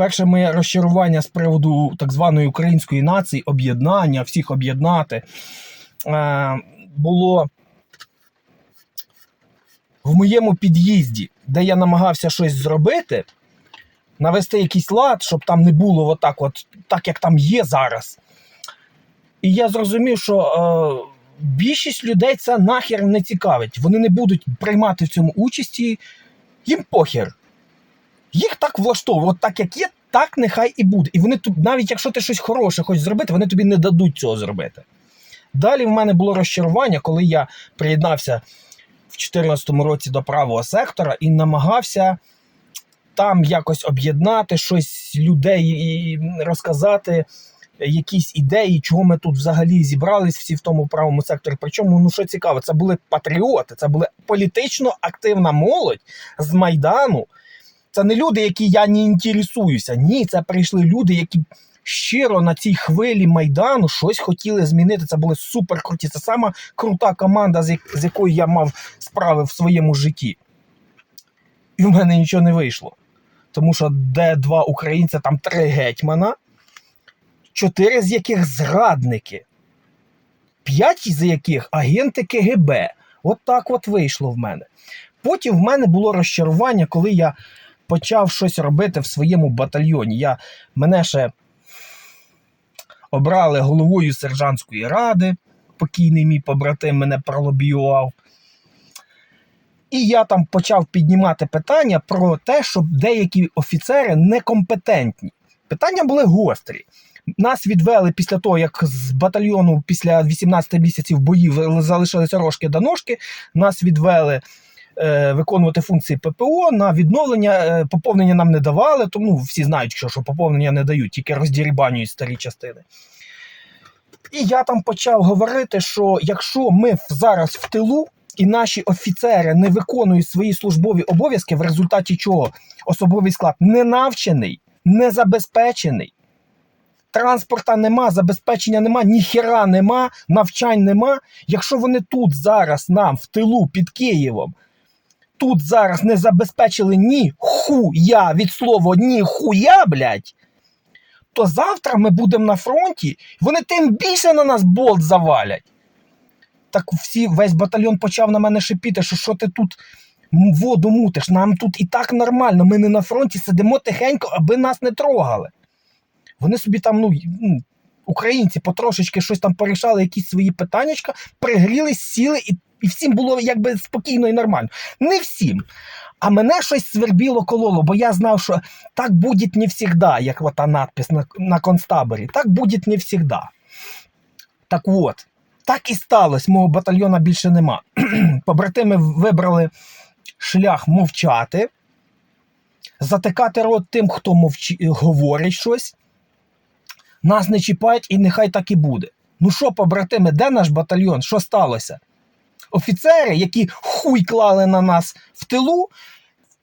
перше моє розчарування з приводу так званої української нації, об'єднання, всіх об'єднати, е, було в моєму під'їзді, де я намагався щось зробити, навести якийсь лад, щоб там не було отак, от, так як там є зараз. І я зрозумів, що е, більшість людей це нахер не цікавить. Вони не будуть приймати в цьому участі, їм похер. Їх так влаштовує, от так як є, так нехай і буде. І вони тут, навіть якщо ти щось хороше хочеш зробити, вони тобі не дадуть цього зробити. Далі в мене було розчарування, коли я приєднався в 2014 році до правого сектора і намагався там якось об'єднати щось людей і розказати якісь ідеї, чого ми тут взагалі зібрались всі в тому правому секторі. Причому, ну що цікаво, це були патріоти, це була політично активна молодь з Майдану. Це не люди, які я не інтересуюся. Ні, це прийшли люди, які щиро на цій хвилі Майдану щось хотіли змінити. Це були супер круті. Це сама крута команда, з якою я мав справи в своєму житті. І в мене нічого не вийшло. Тому що де два українця, там три гетьмана, чотири з яких зрадники, п'ять з яких агенти КГБ. От так от вийшло в мене. Потім в мене було розчарування, коли я почав щось робити в своєму батальйоні. Я, мене ще обрали головою сержантської ради. Покійний мій побратим мене пролобіював. І я там почав піднімати питання про те, що деякі офіцери некомпетентні. Питання були гострі. Нас відвели після того, як з батальйону після 18 місяців боїв залишилися рожки до ножки. Нас відвели виконувати функції ППО на відновлення. Е, поповнення нам не давали, тому всі знають, що, що поповнення не дають, тільки роздірібанюють старі частини. І я там почав говорити, що якщо ми зараз в тилу і наші офіцери не виконують свої службові обов'язки, в результаті чого особовий склад не навчений, не забезпечений. Транспорта нема, забезпечення нема, ніхера нема, навчань нема. Якщо вони тут зараз нам в тилу під Києвом, тут зараз не забезпечили ні хуя від слова ні хуя, блядь, то завтра ми будемо на фронті, вони тим більше на нас болт завалять. Так всі, весь батальйон почав на мене шипіти, що що ти тут воду мутиш, нам тут і так нормально, ми не на фронті сидимо тихенько, аби нас не трогали. Вони собі там, ну, українці потрошечки щось там порішали, якісь свої питаннячка, пригрілись, сіли, і, і всім було якби спокійно і нормально. Не всім. А мене щось свербіло кололо, бо я знав, що так буде не всегда, як ота надпис на, на концтаборі. Так буде не всегда. Так от, так і сталося, мого батальйона більше нема. Побратими вибрали шлях мовчати, затикати рот тим, хто мовчи, говорить щось. Нас не чіпають, і нехай так і буде. Ну що, побратими, де наш батальйон? Що сталося? Офіцери, які хуй клали на нас в тилу,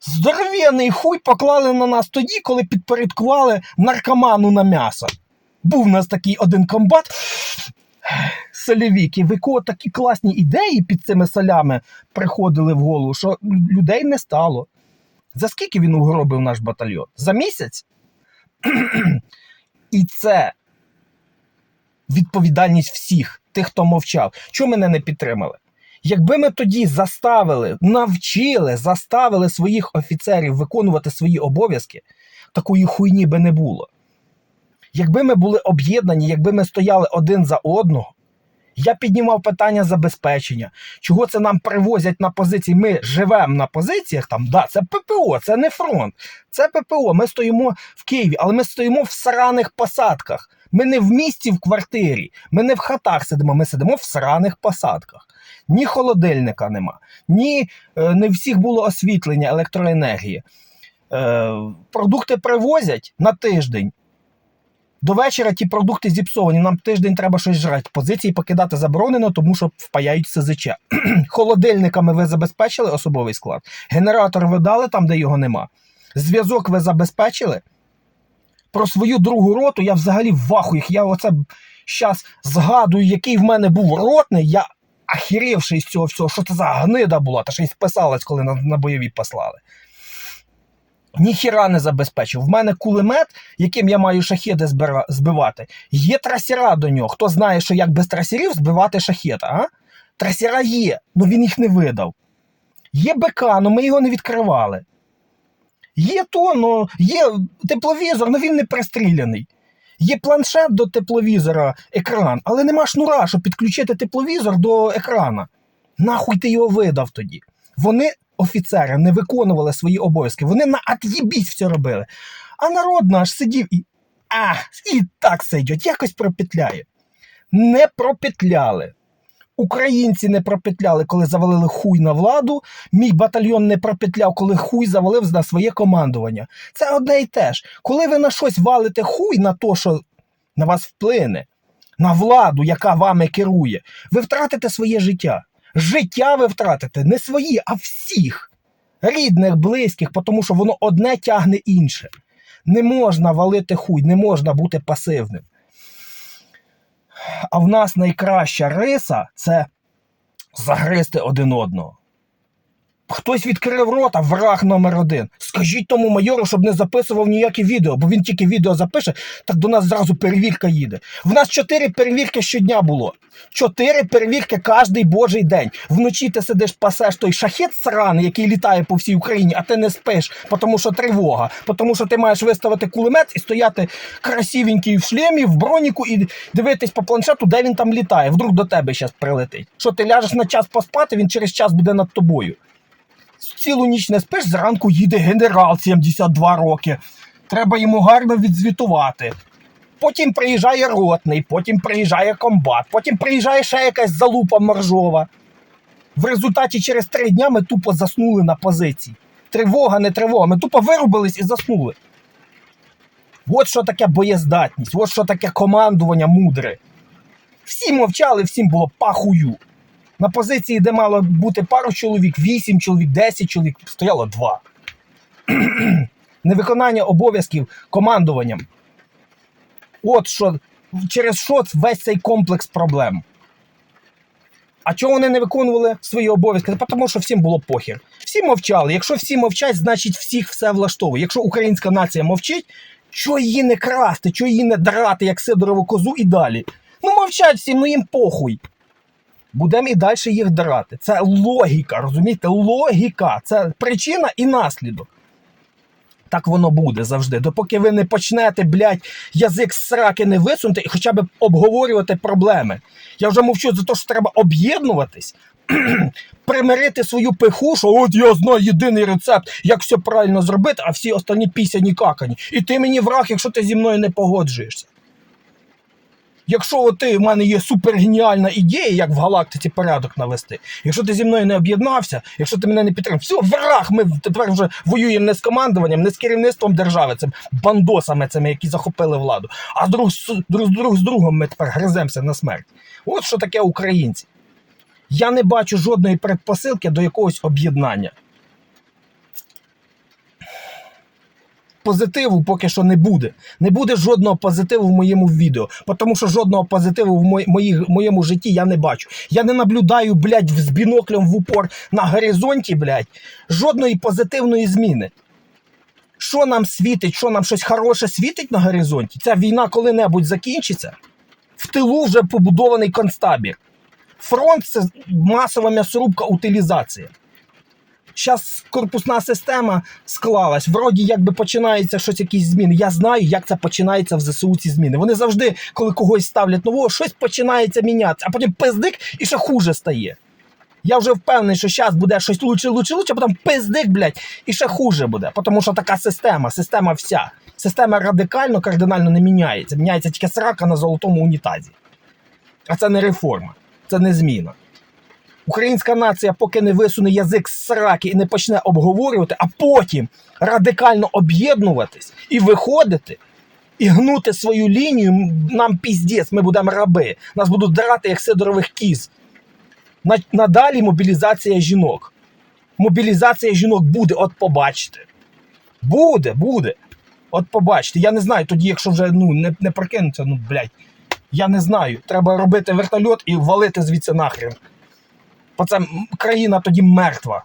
здоровенний хуй поклали на нас тоді, коли підпорядкували наркоману на м'ясо. Був у нас такий один комбат. Солівіки, в якого такі класні ідеї під цими солями приходили в голову, що людей не стало. За скільки він угробив наш батальйон? За місяць? І це відповідальність всіх, тих, хто мовчав. Чому мене не підтримали? Якби ми тоді заставили, навчили, заставили своїх офіцерів виконувати свої обов'язки, такої хуйні би не було. Якби ми були об'єднані, якби ми стояли один за одного, я піднімав питання забезпечення. Чого це нам привозять на позиції? Ми живемо на позиціях там, да, це ППО, це не фронт, це ППО. Ми стоїмо в Києві, але ми стоїмо в сраних посадках. Ми не в місті в квартирі, ми не в хатах сидимо, ми сидимо в сраних посадках. Ні холодильника нема, ні е, не всіх було освітлення, електроенергії. Е, продукти привозять на тиждень. До вечора ті продукти зіпсовані. Нам тиждень треба щось жрати. Позиції покидати заборонено, тому що впаяють СЗЧ. Холодильниками ви забезпечили особовий склад. Генератор ви дали там, де його нема. Зв'язок ви забезпечили. Про свою другу роту я взагалі в вахуях. Я оце зараз згадую, який в мене був ротний. Я ахірівший з цього всього, що це за гнида була, та ще й списалась, коли на, на бойові послали. Ніхіра не забезпечив. В мене кулемет, яким я маю шахеди збивати, є трасера до нього. Хто знає, що як без трасерів збивати шахет, а? Трасера є, але він їх не видав. Є БК, але ми його не відкривали. Є то, ну, є тепловізор, але він не пристріляний. Є планшет до тепловізора, екран, але нема шнура, щоб підключити тепловізор до екрана. Нахуй ти його видав тоді. Вони, офіцери, не виконували свої обов'язки. Вони на от'єбісь все робили. А народ наш сидів і. А, і так сидять, якось пропетляє. Не пропетляли. Українці не пропетляли, коли завалили хуй на владу. Мій батальйон не пропетляв, коли хуй завалив на своє командування. Це одне й те ж. Коли ви на щось валите хуй на то, що на вас вплине, на владу, яка вами керує, ви втратите своє життя. Життя ви втратите не свої, а всіх. Рідних, близьких, тому що воно одне тягне інше. Не можна валити хуй, не можна бути пасивним. А в нас найкраща риса це загризти один одного. Хтось відкрив рота, враг номер один. Скажіть тому майору, щоб не записував ніякі відео, бо він тільки відео запише, так до нас зразу перевірка їде. В нас чотири перевірки щодня було. Чотири перевірки кожний божий день. Вночі ти сидиш, пасеш той шахет сраний, який літає по всій Україні, а ти не спиш, тому що тривога, тому що ти маєш виставити кулемет і стояти красивенький в шлемі, в броніку і дивитись по планшету, де він там літає. Вдруг до тебе зараз прилетить. Що ти ляжеш на час поспати, він через час буде над тобою. Цілу ніч не спиш, зранку їде генерал 72 роки. Треба йому гарно відзвітувати. Потім приїжджає ротний, потім приїжджає комбат, потім приїжджає ще якась залупа моржова. В результаті через три дня ми тупо заснули на позиції. Тривога, не тривога. Ми тупо вирубились і заснули. От що таке боєздатність, от що таке командування мудре. Всі мовчали, всім було пахую. На позиції, де мало бути пару чоловік, 8 чоловік, 10 чоловік, стояло два. Невиконання обов'язків командуванням. От що через що весь цей комплекс проблем. А чого вони не виконували свої обов'язки? Тому що всім було похір. Всі мовчали. Якщо всі мовчать, значить всіх все влаштовує. Якщо українська нація мовчить, що її не красти, що її не драти, як Сидорову козу і далі. Ну мовчать всім, ну їм похуй. Будемо і далі їх драти. Це логіка, розумієте? Логіка. Це причина і наслідок. Так воно буде завжди. Допоки ви не почнете, блядь, язик з сраки не висунути і хоча б обговорювати проблеми. Я вже мовчу за те, що треба об'єднуватись, примирити свою пиху, що от я знаю єдиний рецепт, як все правильно зробити, а всі останні пісяні какані. І ти мені враг, якщо ти зі мною не погоджуєшся. Якщо от ти в мене є супергеніальна ідея, як в галактиці порядок навести, якщо ти зі мною не об'єднався, якщо ти мене не підтримав, все, враг, ми тепер вже воюємо не з командуванням, не з керівництвом держави, цим бандосами, цими, які захопили владу, а друг, з- друг, друг з другом ми тепер гриземося на смерть. От що таке українці. Я не бачу жодної предпосилки до якогось об'єднання. Позитиву поки що не буде. Не буде жодного позитиву в моєму відео, тому що жодного позитиву в моїх- моєму житті я не бачу. Я не наблюдаю, блядь, з біноклем в упор на горизонті, блядь, жодної позитивної зміни. Що нам світить, що нам щось хороше світить на горизонті? Ця війна коли-небудь закінчиться. В тилу вже побудований концтабір. Фронт це масова м'ясорубка, утилізація. Зараз корпусна система склалась. Вроді якби починається щось, якісь зміни. Я знаю, як це починається в ЗСУ ці зміни. Вони завжди, коли когось ставлять нового, щось починається мінятися, а потім пиздик і ще хуже стає. Я вже впевнений, що зараз буде щось лучше, лучше, лучше, а потім пиздик, блядь, і ще хуже буде. Тому що така система, система вся. Система радикально, кардинально не міняється. Міняється тільки срака на золотому унітазі. А це не реформа, це не зміна. Українська нація поки не висуне язик з сраки і не почне обговорювати, а потім радикально об'єднуватись і виходити, і гнути свою лінію, нам піздець, ми будемо раби. Нас будуть драти як сидорових кіз. Надалі мобілізація жінок. Мобілізація жінок буде, от побачите. Буде, буде. От побачите. Я не знаю, тоді, якщо вже ну, не, не прокинуться, ну, блядь, я не знаю. Треба робити вертольот і валити звідси нахрен. Бо це країна тоді мертва.